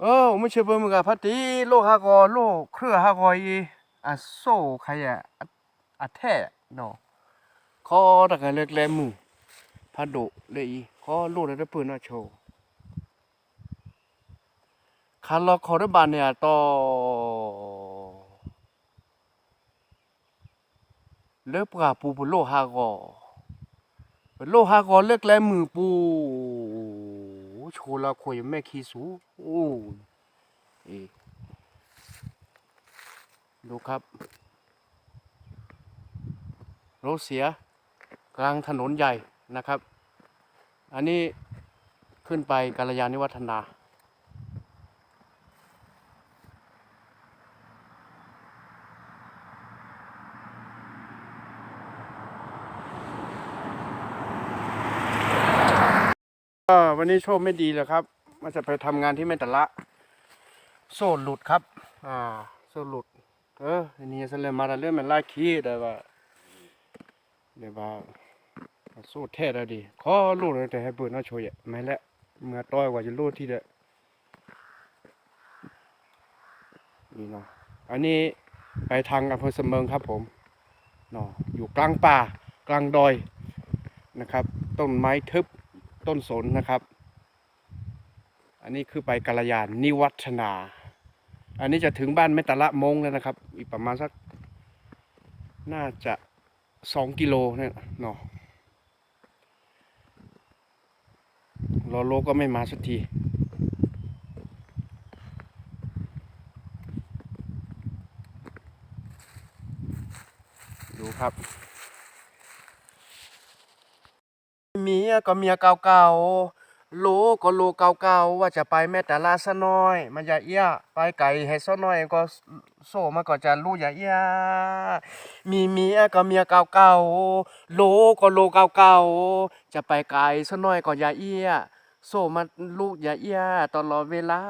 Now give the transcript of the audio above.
เออไม่เชื่อเหมือนกับพัตีโลกฮากอโลกเครือฮากออีอะโซใครอะอะแท้เนาะคอตะกันเล็กแลมือพัดโดเลยอีคอโลกได้ปืนน่าโชว์คันเราขอได้บานเนี่ยต่อเลือกปลาปูบนโลฮากอปโลฮากอเลือกแลมือปู โชว์ละคุยแม่คีสูโอ้เอดูครับรถเสียกลางถนนใหญ่นะครับ อันนี้ขึ้นไปกาลยานิวัฒนา ก็วันนี้โชคไม่ดีเลยครับ มันจะไปทำงานที่แม่ตะละ โซ่หลุดครับ อ่า โซ่หลุด เอออันนี่สเลยมาเรื่องมันลากขี้แต่ว่าเดี๋ยวว่าโซ่แท้แล้วดีขอลูดเลยแต่ให้เปิดน่าโชยอะไม่และเมื่อต้อยกว่าจะลูดที่เด้อนี่เนาะ อันนี้ไปทางอำเภอเสมิงครับผมเนาะอยู่กลางป่ากลางดอยนะครับ ต้นไม้ทึบ ต้นสนนะครับ อันนี้คือไปกาลยานนิวัฒนา อันนี้จะถึงบ้านแม่ตะละมงแล้วนะครับ อีกประมาณสัก น่าจะสองกิโลเนี่ยเนาะรอโลก็ไม่มาสักทีดูครับ เมียก็เมียเก่าๆโลก็โลเก่าๆว่าจะไปแม่แต่ลาซะน้อย มันอย่าเอี้ย ไปไก่ให้ซะน้อยก็โซ่มาก็จะรู้อย่าเอี้ย มีเมียก็เมียเก่าๆโลก็โลเก่าๆจะไปไก่ซะน้อยก็อย่าเอี้ย โซ่มาลูกอย่าเอี้ยตลอดเวลา